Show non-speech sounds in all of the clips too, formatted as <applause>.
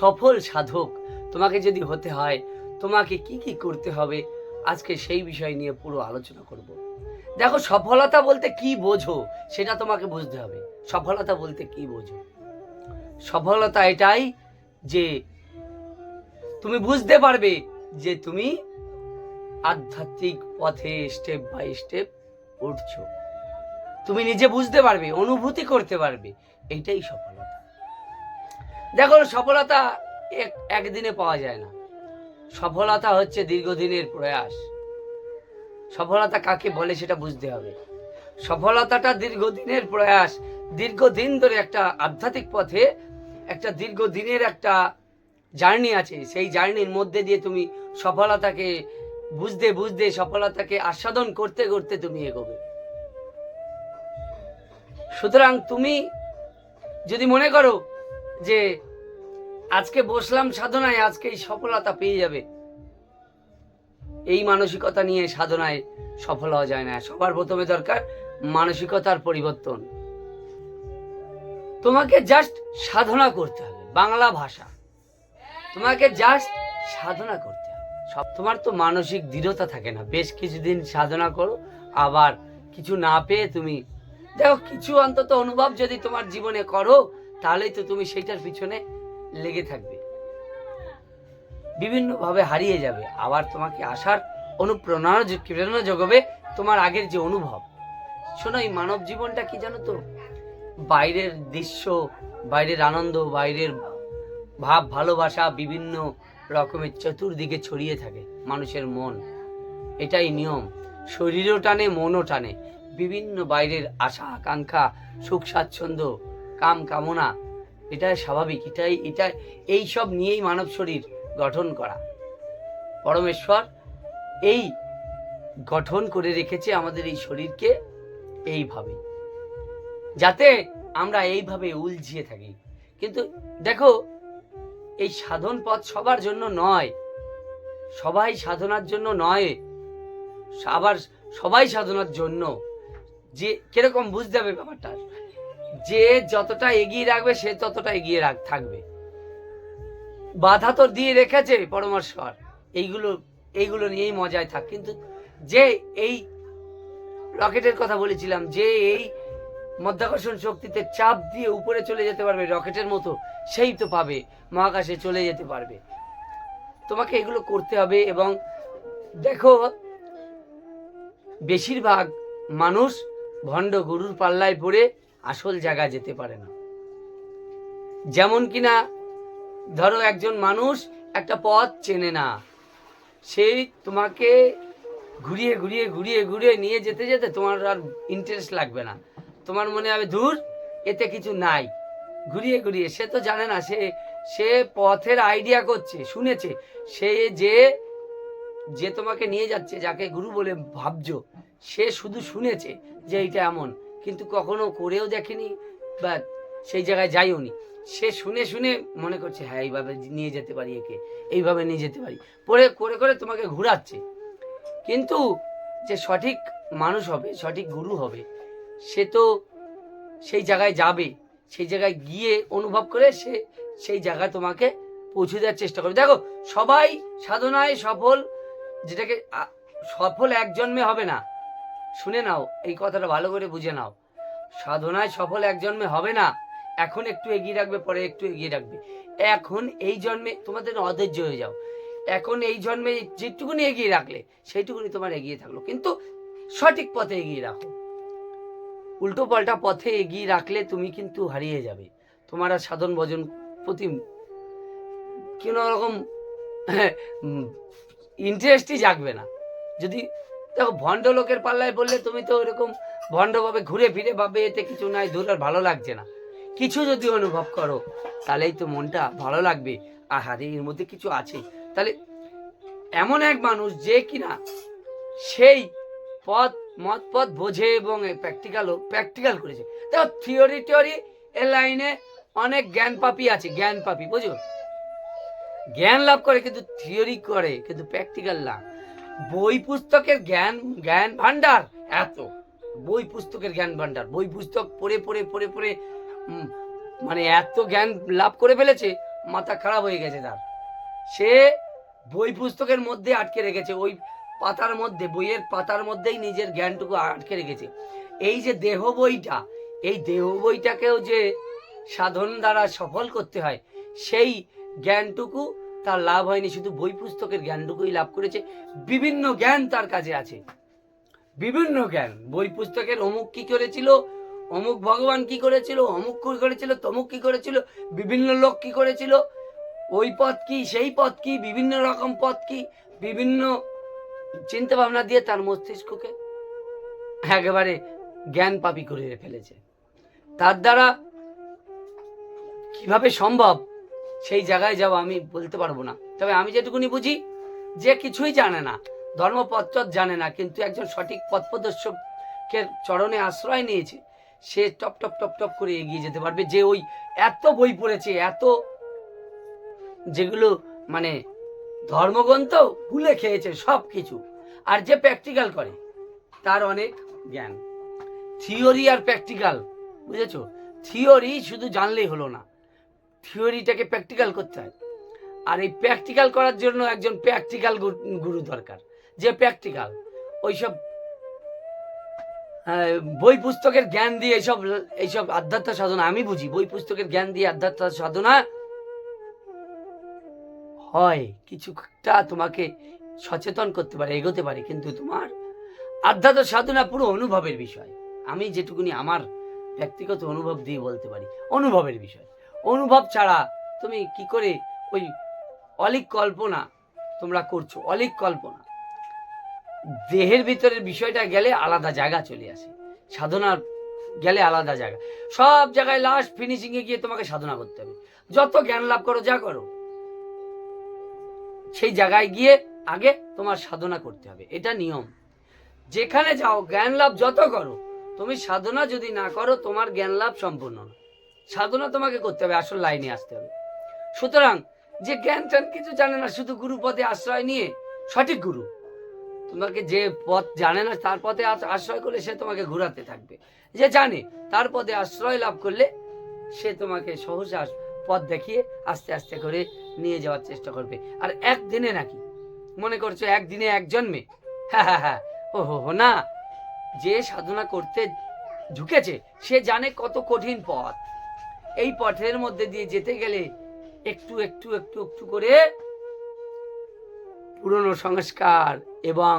সফল সাধক তোমাকে যদি হতে হয়, তোমাকে কি কি করতে হবে? আজকে সেই বিষয় নিয়ে পুরো আলোচনা করব। দেখো, সফলতা বলতে কি বোঝো সেটা তোমাকে বুঝতে হবে। সফলতা বলতে কি বোঝো? সফলতা এটাই যে তুমি বুঝতে পারবে যে তুমি আধ্যাত্মিক পথে স্টেপ বাই স্টেপ উঠছো। তুমি নিজে বুঝতে পারবে, অনুভূতি করতে পারবে, এটাই সফলতা। দেখো, সফলতা এক, একদিনে পাওয়া যায় না। সফলতা হচ্ছে দীর্ঘদিনের প্রয়াস। সফলতা কাকে বলে সেটা বুঝতে হবে। সফলতাটা দীর্ঘদিনের প্রয়াস। দীর্ঘদিন ধরে একটা আধ্যাত্মিক পথে একটা দীর্ঘদিনের একটা জার্নি আছে। সেই জার্নির মধ্যে দিয়ে তুমি সফলতাকে বুঝতে বুঝতে, সফলতাকে আস্বাদন করতে করতে তুমি এগোবে। সুতরাং তুমি যদি মনে করো যে আজকে বসলাম সাধনায় আজকে এই সফলতা পেয়ে যাবে। এই মানসিকতা নিয়ে সাধনায় সফল হওয়া যায় না। সবার প্রথমে দরকার মানসিকতার পরিবর্তন। তোমাকে জাস্ট সাধনা করতে হবে, বাংলা ভাষা। তোমাকে জাস্ট সাধনা করতে হবে। সব, তোমার তো মানসিক দৃঢ়তা থাকে না। বেশ কিছুদিন সাধনা করো, আবার কিছু না পেয়ে তুমি, দেখো, কিছু অন্তত অনুভব যদি তোমার জীবনে করো, তাহলেই তো তুমি সেইটার পিছনে লেগে থাকবে। বিভিন্নভাবে হারিয়ে যাবে। আবার তোমাকে আসার অনুপ্রেরণা প্রেরণা যোগাবে তোমার আগের যে অনুভব। শোনো, এই মানব জীবনটা কি জানো তো? বাইরের দৃশ্য, বাইরের আনন্দ, বাইরের ভাব, ভালোবাসা বিভিন্ন রকমের চতুর্দিকে ছড়িয়ে থাকে মানুষের মন। এটাই নিয়ম। শরীরও টানে, মনও টানে। বিভিন্ন বাইরের আশা, আকাঙ্ক্ষা, সুখ, স্বাচ্ছন্দ্য, কাম, কামনা এটাই স্বাভাবিক, এটাই এটা এই সব নিয়েই মানব শরীর গঠন করা। পরমেশ্বর এই গঠন করে রেখেছে আমাদের এই শরীরকে এইভাবে, যাতে আমরা এইভাবে উলঝিয়ে থাকি। কিন্তু দেখো, এই সাধন পথ সবার জন্য নয়, সবাই সাধনার জন্য নয় আবার সবাই সাধনার জন্য। যে কীরকম বুঝতে হবে ব্যাপারটা? যে যতটা এগিয়ে রাখবে, সে ততটা এগিয়ে রাখ, থাকবে। বাধা তো দিয়ে রেখেছে পরমেশ্বর এইগুলো এইগুলো নিয়েই মজায় থাক। কিন্তু যে এই রকেটের কথা বলেছিলাম, যে এই মধ্যাকর্ষণ শক্তিতে চাপ দিয়ে উপরে চলে যেতে পারবে রকেটের মতো, সেই তো পাবে, মহাকাশে চলে যেতে পারবে। তোমাকে এগুলো করতে হবে এবং দেখো, বেশিরভাগ মানুষ ভণ্ড গরুর পাল্লায় পড়ে আসল জায়গায় যেতে পারে না। যেমন কিনা, ধরো একজন মানুষ একটা পথ চেনে না। সেই তোমাকে ঘুরিয়ে ঘুরিয়ে ঘুরিয়ে ঘুরিয়ে নিয়ে যেতে যেতে তোমার আর ইন্টারেস্ট লাগবে না। তোমার মনে হবে দূর এতে কিছু নাই। ঘুরিয়ে ঘুরিয়ে, সে তো জানে না, সে সে পথের আইডিয়া করছে, শুনেছে। সে যে যে তোমাকে নিয়ে যাচ্ছে, যাকে গুরু বলে ভাবছ, সে শুধু শুনেছে যে এইটা এমন। কিন্তু কখনো করেও দেখেনি বা সেই জায়গায় যাইও নি। সে শুনে শুনে মনে করছে হ্যাঁ এইভাবে নিয়ে যেতে পারি একে, এইভাবে নিয়ে যেতে পারি। পরে, করে করে তোমাকে ঘুরাচ্ছে। কিন্তু যে সঠিক মানুষ হবে, সঠিক গুরু হবে, সে তো সেই জায়গায় যাবে, সেই জায়গায় গিয়ে অনুভব করে সে সেই জায়গায় তোমাকে পৌঁছে দেওয়ার চেষ্টা করবে। দেখো, সবাই সাধনায় সফল, যেটাকে সফল এক জন্মে হবে না। শুনে নাও, এই কথাটা ভালো করে বুঝে নাও। সাধনায় সফল এক জন্মে হবে না, এখন একটু এগিয়ে রাখবে, পরে একটু এগিয়ে রাখবে। এখন এই জন্মে তোমাদের অধৈর্য হয়ে যাও। এখন এই জন্মে যেটুকুনি এগিয়ে রাখলে, সেইটুকুনি তোমার এগিয়ে থাকল। কিন্তু সঠিক পথে এগিয়ে রাখো। উল্টো পাল্টা পথে এগিয়ে রাখলে তুমি কিন্তু হারিয়ে যাবে। তোমার আর সাধন ভজন প্রতি কোনো রকম ইন্টারেস্টই জাগবে না। যদি দেখো ভণ্ড লোকের পাল্লায় বললে তুমি তো ওরকম ভণ্ডভাবে ঘুরে ফিরে ভাবে, এতে কিছু নাই, দূর আর ভালো লাগছে না। কিছু যদি অনুভব করো, তাহলেই তো মনটা ভালো লাগবে। আহারে, এর মধ্যে কিছু আছে। তাহলে এমন এক মানুষ যে কিনা সেই পথ, মত পথ বোঝে এবং প্র্যাকটিক্যালও প্র্যাকটিক্যাল করেছে। দেখো থিওরি টিওরি এর লাইনে অনেক জ্ঞান পাপি আছে, জ্ঞান পাপি বুঝো জ্ঞান লাভ করে, কিন্তু থিওরি করে, কিন্তু প্র্যাকটিক্যাল না। বই পুস্তকের জ্ঞান জ্ঞান ভান্ডার এত। বই পুস্তকের জ্ঞান ভান্ডার বই পুস্তক পড়ে পড়ে পড়ে পড়ে মানে এত জ্ঞান লাভ করে ফেলেছে, মাথা খারাপ হয়ে গেছে তার। সে বই পুস্তকের মধ্যে আটকে রেখেছে, ওই পাতার মধ্যে, বইয়ের পাতার মধ্যেই নিজের জ্ঞানটুকু আটকে রেখেছে। এই যে দেহ বইটা, এই দেহ বইটাকেও যে সাধন দ্বারা সফল করতে হয়, সেই জ্ঞানটুকু তার লাভ হয়নি, শুধু বই পুস্তকের জ্ঞানটুকুই লাভ করেছে। বিভিন্ন জ্ঞান তার কাছে আছে। বিভিন্ন জ্ঞান। বই পুস্তকের অমুক কি করেছিল, অমুক ভগবান কি করেছিল, অমুক কি করেছিল, তমুক কি করেছিল, বিভিন্ন লোক কি করেছিল, ওই পথ কি, সেই পথ কি, বিভিন্ন রকম পথ কি, বিভিন্ন চিন্তা ভাবনা দিয়ে তার মস্তিষ্ককে একেবারে জ্ঞান পাপি করে ফেলেছে। তার দ্বারা কীভাবে সম্ভব? সেই জায়গায় যাও আমি বলতে পারব না। তবে আমি যেটুকুনি বুঝি, যে কিছুই জানে না ধর্মপত্র জানে না, কিন্তু একজন সঠিক পথ প্রদর্শকের চরণে আশ্রয় নিয়েছে, সে টপ টপ টপ টপ করে এগিয়ে যেতে পারবে। যে ওই এত বই পড়েছে, এত যেগুলো মানে ধর্মগ্রন্থ ভুলে খেয়েছে সব কিছু আর যে প্র্যাকটিক্যাল করে, তার অনেক জ্ঞান। থিওরি আর প্র্যাকটিক্যাল, বুঝেছ? থিওরি শুধু জানলেই হলো না। থিওরিটাকে প্র্যাকটিক্যাল করতে হয়। আর এই প্র্যাকটিক্যাল করার জন্য একজন প্র্যাকটিক্যাল গুরু দরকার। যে প্র্যাকটিক্যাল ওইসব বই পুস্তকের জ্ঞান দিয়ে এইসব এইসব আধ্যাত্ম সাধনা, আমি বুঝি, বই পুস্তকের জ্ঞান দিয়ে আধ্যাত্ম সাধনা হয়। কিছুটা তোমাকে সচেতন করতে পারে, এগোতে পারে, কিন্তু তোমার আধ্যাত্ম সাধনা পুরো অনুভবের বিষয়। আমি যেটুকুনি আমার ব্যক্তিগত অনুভব দিয়ে বলতে পারি, অনুভবের বিষয়। অনুভব ছাড়া তুমি কি করে ওই অলিক কল্পনা তোমরা করছ? অলিক কল্পনা। দেহের ভিতরের বিষয়টা গেলে আলাদা জায়গা চলে আসে। সাধনার গেলে আলাদা জায়গা। সব জায়গায় লাস্ট ফিনিশিং এ গিয়ে তোমাকে সাধনা করতে হবে। যত জ্ঞান লাভ করো, যা করো, সেই জায়গায় গিয়ে আগে তোমার সাধনা করতে হবে। এটা নিয়ম। যেখানে যাও, জ্ঞান লাভ যত করো, তুমি সাধনা যদি না করো, তোমার জ্ঞান লাভ সম্পূর্ণ না। সাধনা তোমাকে করতে হবে, আসল লাইনে আসতে হবে। সুতরাং যে জ্ঞান ট্যান কিছু জানে না, শুধু গুরু পদে আশ্রয় নিয়ে সঠিক গুরু। তোমাকে যে পথ জানে না, তার পথে আশ্রয় করলে সে তোমাকে ঘুরাতে থাকবে। যে জানে, তার পদে আশ্রয় লাভ করলে সে তোমাকে সহজে পথ দেখিয়ে আস্তে আস্তে করে নিয়ে যাওয়ার চেষ্টা করবে। আর একদিনে নাকি? মনে করছ একদিনে এক জন্মে? হ্যাঁ হ্যাঁ হ্যাঁ। ও হো, না। যে সাধনা করতে ঢুকেছে সে জানে কত কঠিন পথ। এই পথের মধ্যে দিয়ে যেতে গেলে একটু একটু একটু একটু করে পুরনো সংস্কার এবং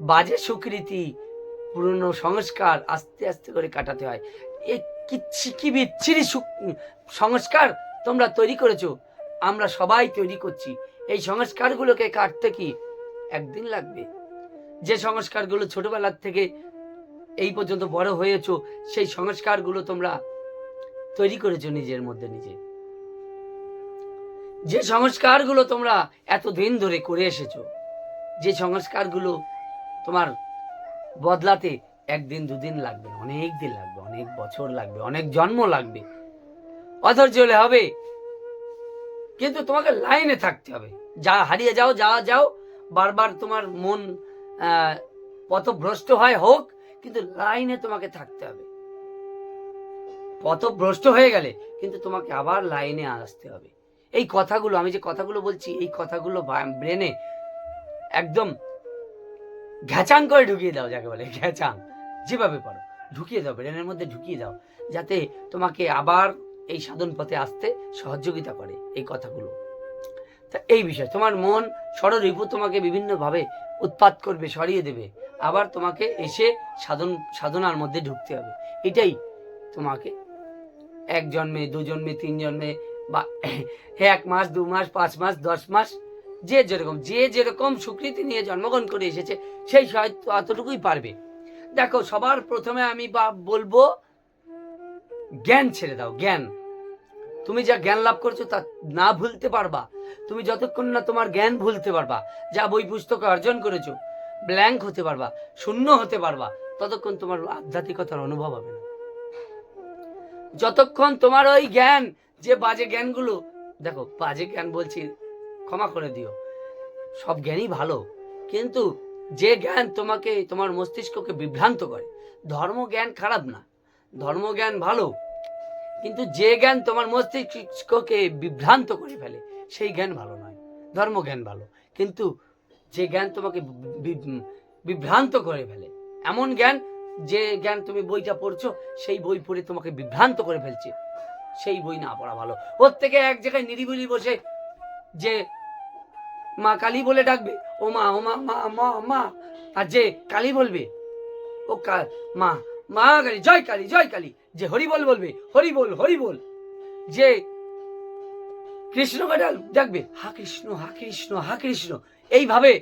বাজে স্বীকৃতি পুরনো সংস্কার আস্তে আস্তে করে কাটাতে হয়। এই কিচ্ছি কি বিচ্ছিরি সংস্কার তোমরা তৈরি করেছ, আমরা সবাই তৈরি করছি। এই সংস্কারগুলোকে কাটতে কি একদিন লাগবে? যে সংস্কারগুলো ছোটবেলার থেকে এই পর্যন্ত বড় হয়েছো, সেই সংস্কারগুলো তোমরা তৈরি করেছ নিজের মধ্যে নিজে। যে সংস্কারগুলো তোমরা এতদিন ধরে করে এসেছ, যে সংস্কারগুলো তোমার বদলাতে একদিন, দুদিন লাগবে, অনেক দিন লাগবে, অনেক বছর লাগবে, অনেক জন্ম লাগবে। অধৈর্য হলে হবে। কিন্তু তোমাকে লাইনে থাকতে হবে। যা, হারিয়ে যাও যা যাও, বারবার তোমার মন পথভ্রষ্ট হয়, হোক, কিন্তু লাইনে তোমাকে থাকতে হবে। পথভ্রষ্ট হয়ে গেলে কিন্তু তোমাকে আবার লাইনে আসতে হবে। এই কথাগুলো, আমি যে কথাগুলো বলছি, এই কথাগুলো ব্রেনে একদম ঘ্যাচাং করে ঢুকিয়ে দাও, যাকে বলে ঘ্যাচাং। যেভাবে পারো, ঢুকিয়ে দাও ব্রেনের মধ্যে ঢুকিয়ে দাও, যাতে তোমাকে আবার এই সাধন পথে আসতে সহযোগিতা করে এই কথাগুলো। তা এই বিষয়, তোমার মন ষড়রিপু তোমাকে বিভিন্নভাবে উৎপাত করবে, সরিয়ে দেবে। আবার তোমাকে এসে সাধন, সাধনার মধ্যে ঢুকতে হবে। এটাই তোমাকে এক জন্মে, দু জন্মে, তিন জন্মে, বা এক মাস, দু মাস, পাঁচ মাস, দশ মাস, যে যেরকম যে যেরকম স্বীকৃতি নিয়ে জন্মগ্রহণ করে এসেছে, সেই হয়তো অতটুকুই পারবে। দেখো, সবার প্রথমে আমি বা বলব, জ্ঞান ছেড়ে দাও, জ্ঞান। তুমি যা জ্ঞান লাভ করছ তা না ভুলতে পারবা। তুমি যতক্ষণ না তোমার জ্ঞান ভুলতে পারবা, যা বই পুস্তকে অর্জন করেছ ব্ল্যাঙ্ক হতে পারবা, শূন্য হতে পারবা, ততক্ষণ তোমার আধ্যাত্মিকতার অনুভব হবে না। যতক্ষণ তোমার ওই জ্ঞান, যে বাজে জ্ঞানগুলো, দেখো, বাজে জ্ঞান বলছি, ক্ষমা করে দিও। সব জ্ঞানই ভালো, কিন্তু যে জ্ঞান তোমাকে, তোমার মস্তিষ্ককে বিভ্রান্ত করে ধর্মজ্ঞান খারাপ না। ধর্মজ্ঞান ভালো, কিন্তু যে জ্ঞান তোমার মস্তিষ্ককে বিভ্রান্ত করে ফেলে, সেই জ্ঞান ভালো নয়। ধর্মজ্ঞান ভালো, কিন্তু যে জ্ঞান তোমাকে বিভ্রান্ত করে ফেলে, এমন জ্ঞান যে জ্ঞান তুমি বইটা পড়ছো, সেই বই পড়ে তোমাকে বিভ্রান্ত করে ফেলছে। সেই বই না পড়া ভালো। ওর থেকে এক জায়গায় নিরিবিলি বসে যে মা কালী বলে ডাকবে, ও মা ও মা মা মা মা, আর যে কালী বলবে, ও মা মা কালী, জয় কালী জয় কালী, যে হরি বল বলবে হরি বল হরি বল যে কৃষ্ণ ডাল ডাকবে, হা কৃষ্ণ হা কৃষ্ণ হা কৃষ্ণ, এইভাবে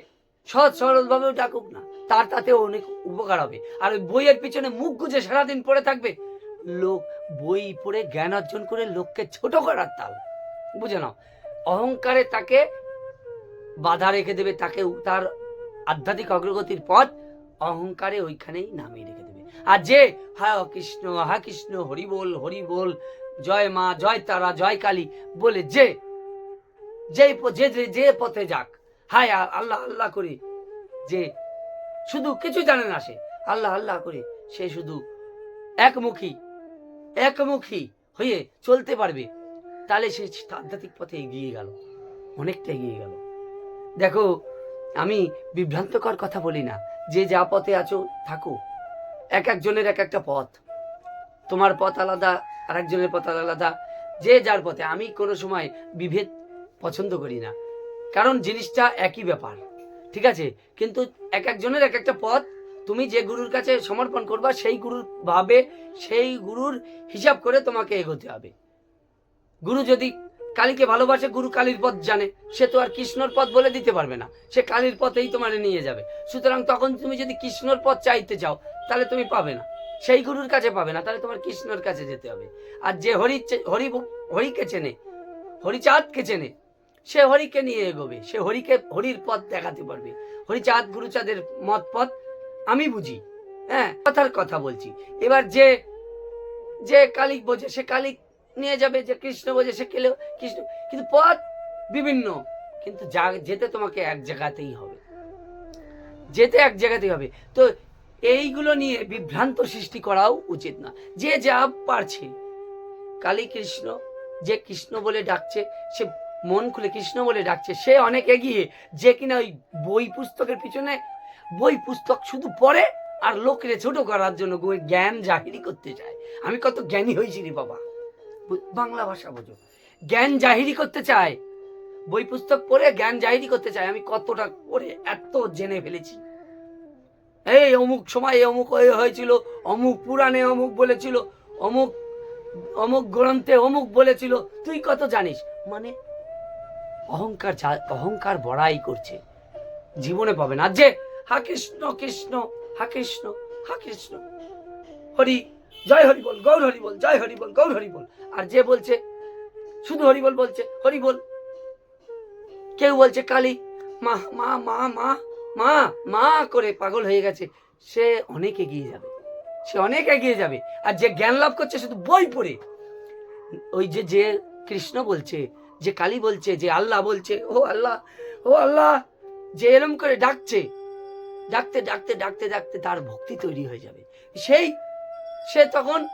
সহজ সরল ভাবে ডাকুক না। তার তাতে অনেক উপকার হবে। আর ওই বইয়ের পিছনে মুখ গুজে সারাদিন পড়ে থাকবে। লোক বই পড়ে জ্ঞান অর্জন করে লোককে ছোট করার তাল। বুঝে নাও, অহংকারে তাকে বাধা রেখে দেবে, তাকে তার আধ্যাত্মিক অগ্রগতির পথ অহংকারে ওইখানেই নামিয়ে রেখে দেবে। আর যে, হা কৃষ্ণ হা কৃষ্ণ, হরি বল হরি বল, জয় মা, জয় তারা, জয় কালী, বলে যে যে যে- পথে যাক, হায় আল্লাহ আল্লাহ করে, যে শুধু কিছু জানে না সে। আল্লাহ আল্লাহ করে সে শুধু একমুখী একমুখী হয়ে চলতে পারবে। তাহলে সে আধ্যাত্মিক পথে এগিয়ে গেল, অনেকটা এগিয়ে গেল। দেখো, আমি বিভ্রান্তকর কথা বলি না। যে যা পথে আছো, থাকো। এক একজনের এক একটা পথ। তোমার পথ আলাদা আর একজনের পথ আলাদা। যে যার পথে। আমি কোনো সময় বিভেদ পছন্দ করি না। কারণ জিনিসটা একই ব্যাপার। ঠিক আছে? কিন্তু এক একজনের এক একটা পথ। তুমি যে গুরুর কাছে সমর্পণ করবা, সেই গুরুর ভাবে, সেই গুরুর হিসাব করে তোমাকে এগোতে হবে। গুরু যদি কালীকে ভালোবাসে, গুরু কালীর পথ জানে। সে তো আর কৃষ্ণর পথ বলে দিতে পারবে না। সে কালীর পথেই তোমার নিয়ে যাবে। সুতরাং তখন তুমি যদি কৃষ্ণর পথ চাইতে চাও, তাহলে তুমি পাবে না। সেই গুরুর কাছে পাবে না, তাহলে তোমার কৃষ্ণর কাছে যেতে হবে। আর যে হরি হরি হরিকে চেনে, হরিচাঁদকে চেনে সে হরিকে নিয়ে এগোবে, সে হরিকে, হরির পথ দেখাতে পারবে। হরিচাঁদ, গুরুচাঁদের মত পথ আমি বুঝি। হ্যাঁ কথার কথা বলছি। এবার যে যে কালিক বোঝে, সে কালিক নিয়ে যাবে, যে কৃষ্ণ বোঝে, সে কেলেও কৃষ্ণ, কিন্তু পথ বিভিন্ন। কিন্তু যা, যেতে তোমাকে এক জায়গাতেই হবে। যেতে এক জায়গাতেই হবে। তো এইগুলো নিয়ে বিভ্রান্ত সৃষ্টি করাও উচিত না। যে যা পারছে, কালী কৃষ্ণ, যে কৃষ্ণ বলে ডাকছে, সে মন খুলে কৃষ্ণ বলে ডাকছে। সে অনেক এগিয়ে, যে কিনা ওই বই পুস্তকের পিছনে, বই পুস্তক শুধু পড়ে আর লোকরে ছোট করার জন্য জ্ঞান জাহিরি করতে চায়। আমি কত জ্ঞানী হয়েছি রে বাবা। বাংলা ভাষা বোঝো। জ্ঞান জাহিরি করতে চায়। বই পুস্তক পড়ে জ্ঞান জাহিরি করতে চায়। আমি কতটা পড়ে এত জেনে ফেলেছি। এই অমুক সময় অমুক হয়ে হয়েছিল, অমুক পুরাণে অমুক বলেছিল, অমুক অমুক গ্রন্থে অমুক বলেছিল। তুই কত জানিস? মানে অহংকার অহংকার বড়াই করছে। জীবনে পাবে না। যে, হা কৃষ্ণ কৃষ্ণ, হা কৃষ্ণ হা কৃষ্ণ। হরি, জয় হরি বল, গৌর হরি বল, জয় হরি বল, গৌর হরি বল। আর যে বলছে, শুধু হরি বল বলছে, হরি বল। কেউ বলছে, কালী, মা মা মা মা মা মা করে পাগল হয়ে গেছে। সে অনেক এগিয়ে যাবে। সে অনেক এগিয়ে যাবে। আর যে জ্ঞান লাভ করছে, শুধু বই পড়ে। ওই যে যে কৃষ্ণ বলছে যে কালী বলছে, যে আল্লাহ বলছে, ও আল্লাহ ও আল্লাহ, যে এরম করে ডাকছে, ডাকতে ডাকতে ডাকতে ডাকতে তার ভক্তি তৈরি হয়ে যাবে। সেই, সে তখন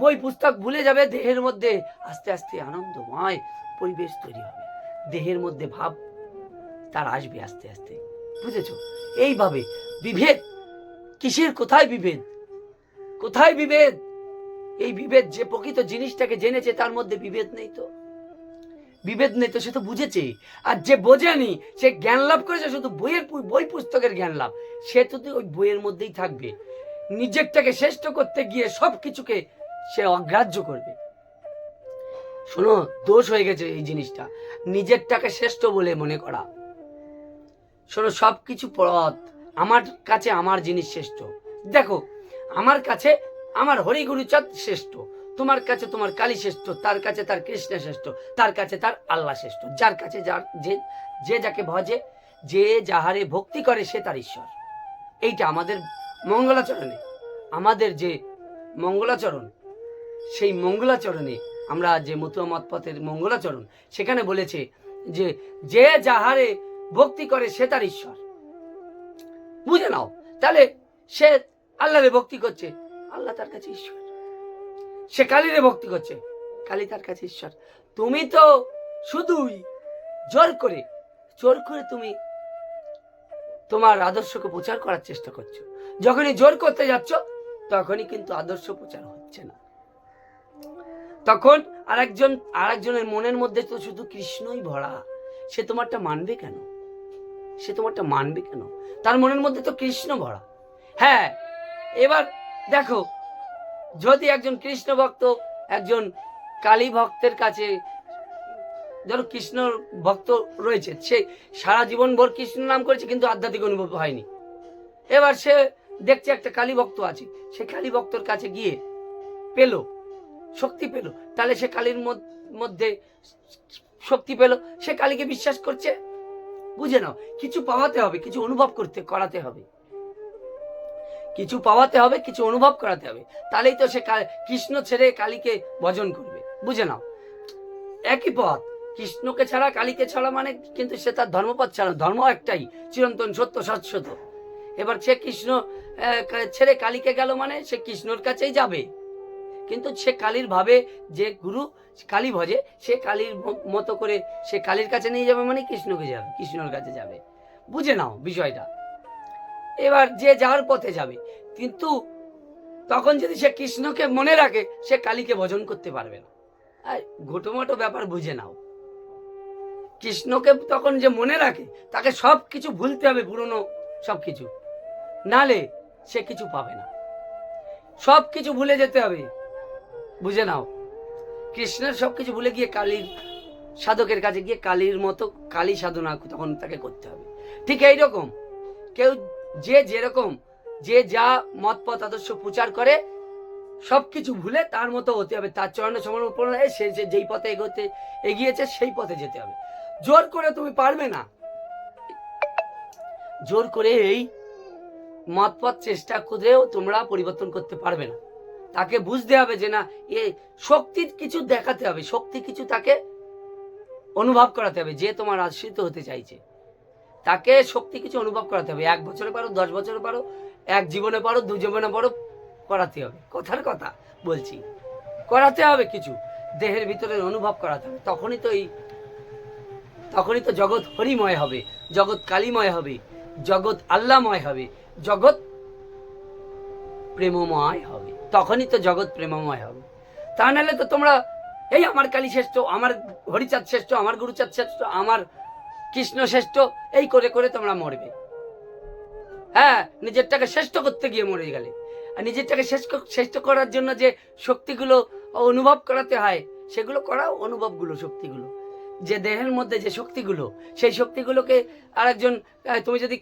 বই, পুস্তক ভুলে যাবে, দেহের মধ্যে আস্তে আস্তে আনন্দময় পরিবেশ তৈরি হবে। দেহের মধ্যে ভাব তার আসবে আস্তে আস্তে। বুঝেছ? এইভাবে বিভেদ, কিসের কোথায় বিভেদ? কোথায় বিভেদ? এই বিভেদ যে প্রকৃত জিনিসটাকে জেনেছে, তার মধ্যে বিভেদ নেই তো। বিভেদ নেই তো, সে তো বুঝেছে। আর যে বোঝেনি, সে জ্ঞান লাভ করেছে, শুধু বইয়ের বই পুস্তকের জ্ঞান লাভ। সে তো ওই বইয়ের মধ্যেই থাকবে। নিজেরটাকে শ্রেষ্ঠ করতে গিয়ে সব কিছুকে সে অগ্রাহ্য করবে। শোনো, দোষ হয়ে গেছে এই জিনিসটা। নিজেরটাকে শ্রেষ্ঠ বলে মনে করা। শোনো সব কিছু পথ আমার কাছে আমার জিনিস শ্রেষ্ঠ। দেখো, আমার কাছে আমার হরিগুরুচাঁদ শ্রেষ্ঠ। তোমার কাছে তোমার কালী শ্রেষ্ঠ, তার কাছে তার কৃষ্ণ শ্রেষ্ঠ, তার কাছে তার আল্লাহ শ্রেষ্ঠ, যার কাছে যার যে যে যাকে ভজে, যে যাহারে ভক্তি করে সে তার ঈশ্বর। এইটা আমাদের মঙ্গলাচরণে, আমাদের যে মঙ্গলাচরণ, সেই মঙ্গলাচরণে আমরা যে মতুয়ামত পথের মঙ্গলাচরণ, সেখানে বলেছে যে যে যাহারে ভক্তি করে সে তার ঈশ্বর। বুঝে নাও, তাহলে সে আল্লাহরে ভক্তি করছে, আল্লাহ তার কাছে ঈশ্বর। সে কালীরে ভক্তি করছে। কালী তার কাছে ঈশ্বর। তুমি তো শুধুই জোর করে জোর করে তুমি তোমার আদর্শকে প্রচার করার চেষ্টা করছ। যখনই জোর করতে যাচ্ছ, তখনই কিন্তু আদর্শ প্রচার হচ্ছে না। তখন আরেকজন, আরেকজনের মনের মধ্যে তো শুধু কৃষ্ণই ভরা। সে তোমারটা মানবে কেন? সে তোমারটা মানবে কেন? তার মনের মধ্যে তো কৃষ্ণ ভরা। হ্যাঁ এবার দেখো যদি একজন কৃষ্ণ ভক্ত, একজন কালী ভক্তের কাছে ধরো কৃষ্ণ ভক্ত রয়েছে, সে সারা জীবন ভর কৃষ্ণ নাম করেছে, কিন্তু আধ্যাত্মিক অনুভব হয়নি। এবার সে দেখছে একটা কালী ভক্ত আছে, সে কালী ভক্তর কাছে গিয়ে পেল, শক্তি পেল। তাহলে সে কালীর মধ্যে শক্তি পেল। সে কালীকে বিশ্বাস করছে? বুঝে নাও, কিছু পাওয়াতে হবে, কিছু অনুভব করতে, করাতে হবে। কিছু পাওয়াতে হবে, কিছু অনুভব করাতে হবে। তাহলেই তো সে কৃষ্ণ ছেড়ে কালীকে ভজন করবে। বুঝে নাও? একই পথ। কৃষ্ণকে ছাড়া কালীকে ছাড়া মানে কিন্তু সে তার ধর্মপথ ছাড়া ধর্ম একটাই, চিরন্তন সত্য শাশ্বত। এবার সে কৃষ্ণ ছেড়ে কালীকে গেল মানে সে কৃষ্ণর কাছেই যাবে। কিন্তু সে কালীর ভাবে যে গুরু কালী ভজে, সে কালীর মতো করে সে কালীর কাছে নিয়ে যাবে মানে কৃষ্ণকে যাবে, কৃষ্ণর কাছে যাবে। বুঝে নাও বিষয়টা। এবার যে যার পথে যাবে। কিন্তু তখন যদি সে কৃষ্ণকে মনে রাখে, সে কালীকে ভজন করতে পারবে না। আর ঘটোমটো ব্যাপার বুঝে নাও। কৃষ্ণকে তখন যে মনে রাখে, তাকে সব কিছু ভুলতে হবে, পুরনো সব কিছু। নালে সে কিছু পাবে না। সব কিছু ভুলে যেতে হবে। বুঝে নাও। কৃষ্ণের সব কিছু ভুলে গিয়ে কালীর সাধকের কাছে গিয়ে কালীর মতো কালী সাধনা তখন তাকে করতে হবে। ঠিক এইরকম। কেউ যে যেরকম, যে যা মত পথ আদর্শ প্রচার করে, সবকিছু ভুলে তার মতো হতে হবে। তার চরণে সমর্পণ সে যেই পথে এগোতে এগিয়েছে, সেই পথে যেতে হবে। জোর করে তুমি পারবে না। জোর করে এই মত পথ চেষ্টা করেও তোমরা পরিবর্তন করতে পারবে না। তাকে বুঝতে হবে যে না, এ শক্তির কিছু দেখাতে হবে। শক্তি কিছু তাকে অনুভব করাতে হবে, যে তোমার আশ্রিত হতে চাইছে। তাকে শক্তি কিছু অনুভব করাতে হবে। এক বছরে পারো, দশ বছরে পারো, এক জীবনে পারো, দু জীবনে পারো, করাতে হবে। কথার কথা বলছি। করাতে হবে কিছু। দেহের ভিতরে অনুভব করাতে হবে। তখনই তো এই তখনই তো জগৎ হরিময় হবে। জগৎ কালীময় হবে। জগৎ আল্লাময় হবে। জগৎ প্রেমময় হবে। তখনই তো জগৎ প্রেমময় হবে। তা নাহলে তো তোমরা এই আমার কালী শ্রেষ্ঠ, আমার হরিচাঁদ শ্রেষ্ঠ, আমার গুরুচাঁদ শ্রেষ্ঠ, আমার কৃষ্ণ শ্রেষ্ঠ এই করে করে তোমরা মরবে। হ্যাঁ নিজেরটাকে শ্রেষ্ঠ করতে গিয়ে মরে গেলে। আর নিজেরটাকে শ্রেষ্ঠ শ্রেষ্ঠ করার জন্য যে শক্তিগুলো অনুভব করাতে হয়, সেগুলো করাও অনুভবগুলো, শক্তিগুলো। যে দেহের মধ্যে যে শক্তিগুলো, সেই শক্তিগুলোকে আরেকজন তুমি যদি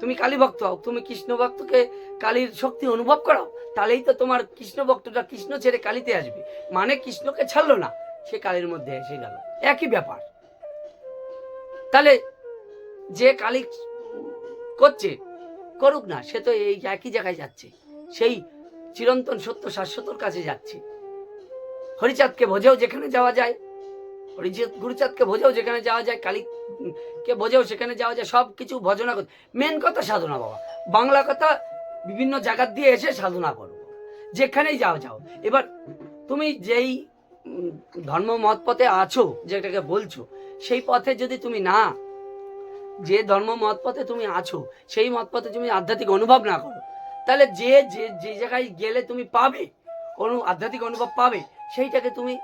তুমি কালী ভক্ত হও, তুমি কৃষ্ণ ভক্তকে কালীর শক্তি অনুভব করাও, তাহলেই তো তোমার কৃষ্ণ ভক্তটা কৃষ্ণ ছেড়ে কালীতে আসবে। মানে কৃষ্ণকে ছাড়লো না, সে কালীর মধ্যে এসে গেল। একই ব্যাপার। তাহলে যে কালী করছে, করুক না, সে তো এই একই জায়গায় যাচ্ছে। সেই চিরন্তন সত্য শাশ্বতর কাছে যাচ্ছে। হরিচাঁদকে ভোজেও যেখানে যাওয়া যায়, হরিচাঁদ, গুরুচাঁদকে ভোজেও যেখানে যাওয়া যায় কালী কে বোঝেও সেখানে যাওয়া যায় সব কিছু ভজনা করতে। মেন কথা সাধনা বাবা। বাংলা কথা বিভিন্ন জায়গা দিয়ে এসে সাধনা করো। যেখানেই যাও যাও। এবার তুমি যেই ধর্ম মত পথে আছো, যেটাকে বলছো সেই পথে যদি তুমি না, যে ধর্ম মত পথে তুমি আছো, সেই মত পথে তুমি আধ্যাত্মিক অনুভব না করো, তাহলে যে যে যে জায়গায় গেলে তুমি পাবে অনু আধ্যাত্মিক অনুভব পাবে, সেইটাকে তুমি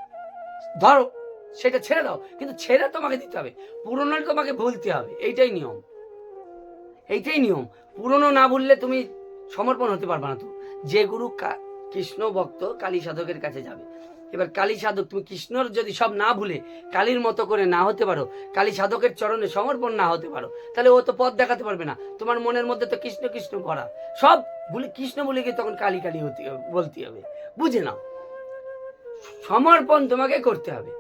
ধরো, সেটা ছেড়ে দাও, কিন্তু ছেড়ে তোমাকে দিতে হবে, পুরনো তোমাকে ভুলতে হবে, এইটাই নিয়ম। এইটাই নিয়ম। পুরনো না ভুললে তুমি সমর্পণ হতে পারবে না তো। যে গুরু কৃষ্ণ ভক্ত কালী সাধকের কাছে যাবে। এবার কালী সাধক, তুমি কৃষ্ণর যদি সব না ভুলে, কালীর মতো করে না হতে পারো, কালী সাধকের চরণে সমর্পণ না হতে পারো, তাহলে ও তো পথ দেখাতে পারবে না। তোমার মনের মধ্যে তো কৃষ্ণ কৃষ্ণ ভরা সব ভুলে, কৃষ্ণ বলে গিয়ে তখন কালী কালী হতে বলতে হবে। বুঝে নাও। সমর্পণ তোমাকে করতে হবে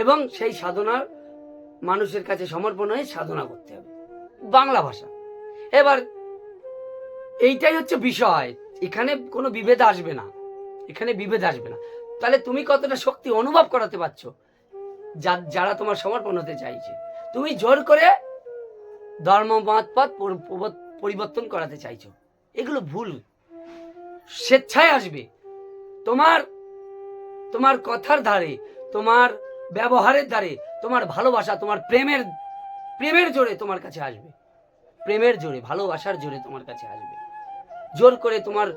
এবং সেই সাধনার মানুষের কাছে সমর্পণ হয়ে সাধনা করতে হবে। বাংলা ভাষা। এবার এইটাই হচ্ছে বিষয়। এখানে কোনো বিভেদ আসবে না। এখানে বিভেদ আসবে না। তাহলে তুমি কতটা শক্তি অনুভব করাতে পারছ? যারা তোমার সমর্পণ হতে চাইছে। তুমি জোর করে ধর্ম মত পরিবর্তন করাতে চাইছো। এগুলো ভুল। স্বেচ্ছায় আসবে। তোমার তোমার কথার ধারে, তোমার ব্যবহারের ধারে, তোমার ভালোবাসা, তোমার প্রেমের প্রেমের জোরে তোমার কাছে আসবে। প্রেমের জোরে, ভালোবাসার জোরে তোমার কাছে আসবে। জোর করে তোমার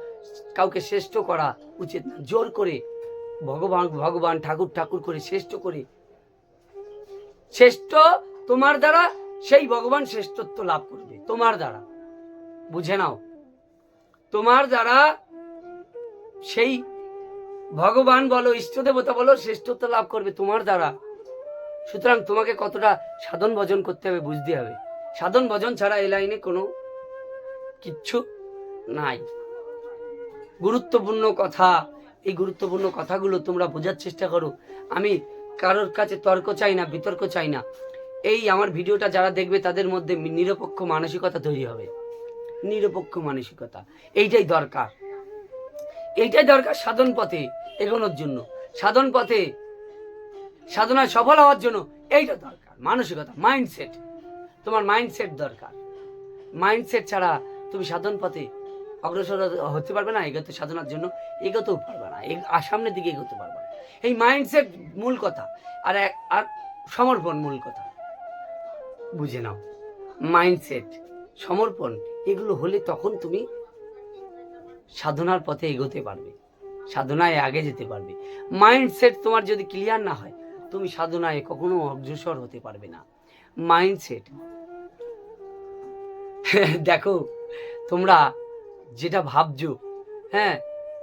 কাউকে শ্রেষ্ঠ করা উচিত না। জোর করে ভগবান ভগবান ঠাকুর ঠাকুর করে শ্রেষ্ঠ করে। শ্রেষ্ঠ তোমার দ্বারা সেই ভগবান শ্রেষ্ঠত্ব লাভ করবে, তোমার দ্বারা। বুঝে নাও? তোমার দ্বারা সেই ভগবান বলো, ইষ্ট দেবতা বলো, শ্রেষ্ঠত্ব লাভ করবে তোমার দ্বারা। সুতরাং তোমাকে কতটা সাধন ভজন করতে হবে বুঝতে হবে। সাধন ভজন ছাড়া এই লাইনে কোনো কিচ্ছু নাই। গুরুত্বপূর্ণ কথা এই গুরুত্বপূর্ণ কথাগুলো তোমরা বোঝার চেষ্টা করো। আমি কারোর কাছে তর্ক চাই না, বিতর্ক চাই না। এই আমার ভিডিওটা যারা দেখবে তাদের মধ্যে নিরপেক্ষ মানসিকতা তৈরি হবে। নিরপেক্ষ মানসিকতা। এইটাই দরকার। এইটাই দরকার সাধন পথে এগোনোর জন্য। সাধন পথে সাধনায় সফল হওয়ার জন্য এইটা দরকার। মানসিকতা, মাইন্ডসেট। তোমার মাইন্ডসেট দরকার। মাইন্ডসেট ছাড়া তুমি সাধন পথে অগ্রসর হতে পারবে না, এগোতে সাধনার জন্য এগোতেও পারবে না আর সামনের দিকে এগোতে পারবে না। এই মাইন্ডসেট মূল কথা, আর আর সমর্পণ মূল কথা। বুঝে নাও মাইন্ডসেট সমর্পণ, এগুলো হলে তখন তুমি সাধনার পথে এগোতে পারবে, সাধনায় আগে যেতে পারবে। মাইন্ডসেট তোমার যদি ক্লিয়ার না হয়, তুমি সাধনায় কখনো অগ্রসর হতে পারবে না। মাইন্ডসেট <laughs> দেখো, তোমরা যেটা ভাবছ হ্যাঁ?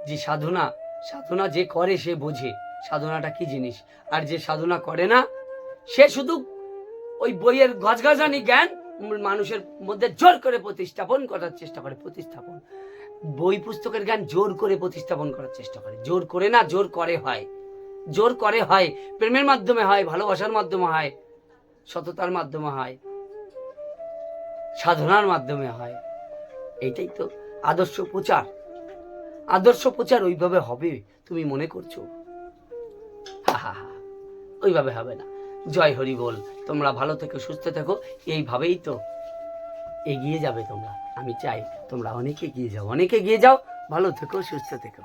যে সাধনা সাধনা যে করে সে বোঝে, সাধনাটা কি জিনিস? আর যে সাধনা করে না, সে শুধু ওই বইয়ের গজগজানি জ্ঞান মানুষের মধ্যে জোর করে প্রতিস্থাপন করার চেষ্টা করে, প্রতিস্থাপন। বই পুস্তকের জ্ঞান জোর করে প্রতিস্থাপন করার চেষ্টা করে। জোর করে না, জোর করে হয়। জোর করে হয়, প্রেমের মাধ্যমে হয়, ভালোবাসার মাধ্যমে হয়, সততার মাধ্যমে হয়, সাধনার মাধ্যমে হয়। এইটাই তো আদর্শ প্রচার। আদর্শ প্রচার ওইভাবে হবে, তুমি মনে করছ? হা হা হা, ওইভাবে হবে না। জয় হরি বল, তোমরা ভালো থেকো, সুস্থ থেকো, এইভাবেই তো এগিয়ে যাবে তোমরা। আমি চাই তোমরা অনেকে এগিয়ে যাও, অনেকে এগিয়ে যাও, ভালো থেকো, সুস্থ থেকো।